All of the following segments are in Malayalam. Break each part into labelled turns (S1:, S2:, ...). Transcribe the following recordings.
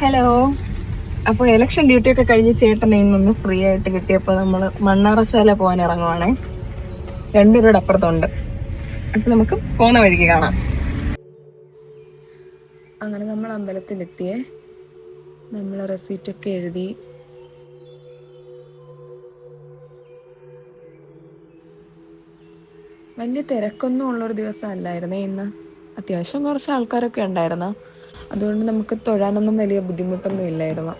S1: ഹലോ അപ്പോൾ ഇലക്ഷൻ ഡ്യൂട്ടി ഒക്കെ കഴിഞ്ഞ് ചേട്ടനെ ഇന്നൊന്ന് ഫ്രീ ആയിട്ട് കിട്ടിയപ്പോൾ നമ്മൾ മണ്ണാറശാല പോകാൻ ഇറങ്ങുവാണേ. രണ്ടുപേരുടെ അപ്പുറത്തുണ്ട്. അപ്പൊ നമുക്ക് പോകുന്ന വഴിക്ക് കാണാം. അങ്ങനെ നമ്മൾ അമ്പലത്തിലെത്തിയേ. നമ്മൾ റെസീറ്റ് ഒക്കെ എഴുതി. വലിയ തിരക്കൊന്നും ഉള്ളൊരു ദിവസം അല്ലായിരുന്നേ ഇന്ന്. അത്യാവശ്യം കുറച്ച് ആൾക്കാരൊക്കെ ഉണ്ടായിരുന്നു? അതുകൊണ്ട് നമുക്ക് തൊഴാനൊന്നും വലിയ ബുദ്ധിമുട്ടൊന്നും ഇല്ലായിരുന്നു.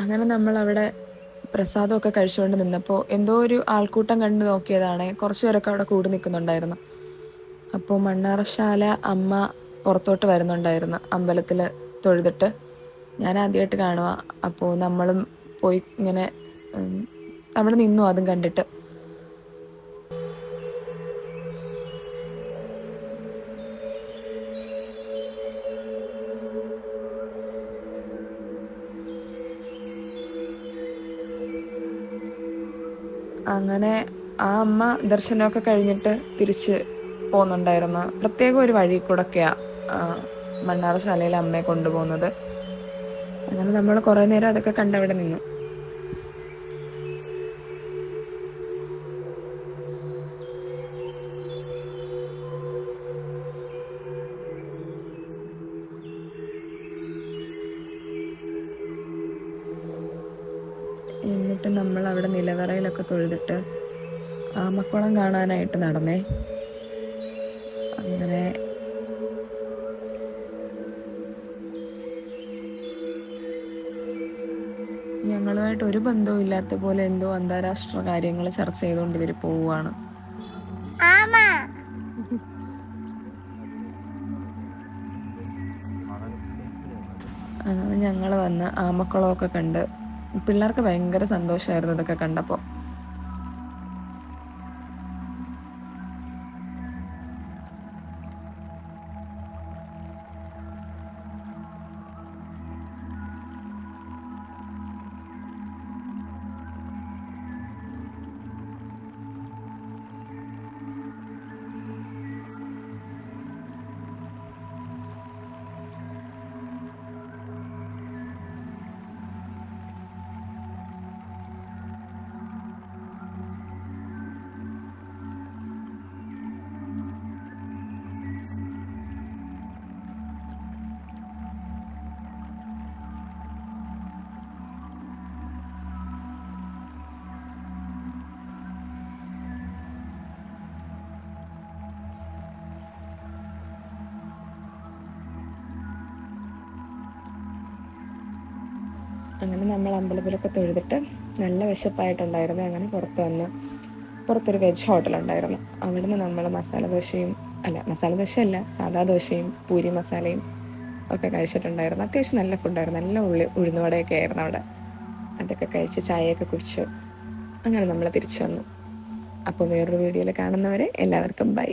S1: അങ്ങനെ നമ്മൾ അവിടെ പ്രസാദമൊക്കെ കഴിച്ചുകൊണ്ട് നിന്നപ്പോൾ എന്തോ ഒരു ആൾക്കൂട്ടം കണ്ടു നോക്കിയതാണ്. കുറച്ചുപേരൊക്കെ അവിടെ കൂടി നിൽക്കുന്നുണ്ടായിരുന്നു. അപ്പോൾ മണ്ണാറശാല അമ്മ പുറത്തോട്ട് വരുന്നുണ്ടായിരുന്നു അമ്പലത്തിൽ തൊഴുതിട്ട്. ഞാൻ ആദ്യമായിട്ട് കാണുക അപ്പോൾ നമ്മളും പോയി ഇങ്ങനെ അവിടെ നിന്നു അതും കണ്ടിട്ട്. അങ്ങനെ ആ അമ്മ ദർശനമൊക്കെ കഴിഞ്ഞിട്ട് തിരിച്ച് പോകുന്നുണ്ടായിരുന്നു. പ്രത്യേക ഒരു വഴി കൂടെയൊക്കെയാണ് മണ്ണാറശാലയിൽ അമ്മയെ കൊണ്ടുപോകുന്നത്. അങ്ങനെ നമ്മൾ കുറേ നേരം അതൊക്കെ കണ്ടവിടെ നിന്നു. എന്നിട്ട് നമ്മൾ അവിടെ നിലവറയിലൊക്കെ തൊഴുതിട്ട് ആമക്കുളം കാണാനായിട്ട് നടന്നേ. ഞങ്ങളുമായിട്ട് ഒരു ബന്ധവും ഇല്ലാത്ത പോലെ എന്തോ അന്താരാഷ്ട്ര കാര്യങ്ങൾ ചർച്ച ചെയ്തുകൊണ്ട് ഇവർ പോവുകയാണ് അങ്ങനെ ഞങ്ങൾ വന്ന് ആമക്കുളമൊക്കെ കണ്ട് പിള്ളേർക്ക് ഭയങ്കര സന്തോഷമായിരുന്നു ഇതൊക്കെ കണ്ടപ്പോൾ അങ്ങനെ നമ്മൾ അമ്പലത്തിലൊക്കെ തൊഴുതിട്ട് നല്ല വിശപ്പായിട്ടുണ്ടായിരുന്നു. അങ്ങനെ പുറത്ത് വന്ന് പുറത്തൊരു വെജ് ഹോട്ടലുണ്ടായിരുന്നു അവിടുന്ന് നമ്മൾ മസാല ദോശയും അല്ല മസാല ദോശയല്ല സാദാ ദോശയും പൂരി മസാലയും ഒക്കെ കഴിച്ചിട്ടുണ്ടായിരുന്നു. അത്യാവശ്യം നല്ല ഫുഡായിരുന്നു നല്ല ഉള്ളി ഉഴുന്നുവടയൊക്കെ ആയിരുന്നു അവിടെ. അതൊക്കെ കഴിച്ച് ചായയൊക്കെ കുടിച്ചു. അങ്ങനെ നമ്മൾ തിരിച്ചു വന്നു. അപ്പോൾ വേറൊരു വീഡിയോയിൽ കാണുന്നവരെ എല്ലാവർക്കും ബൈ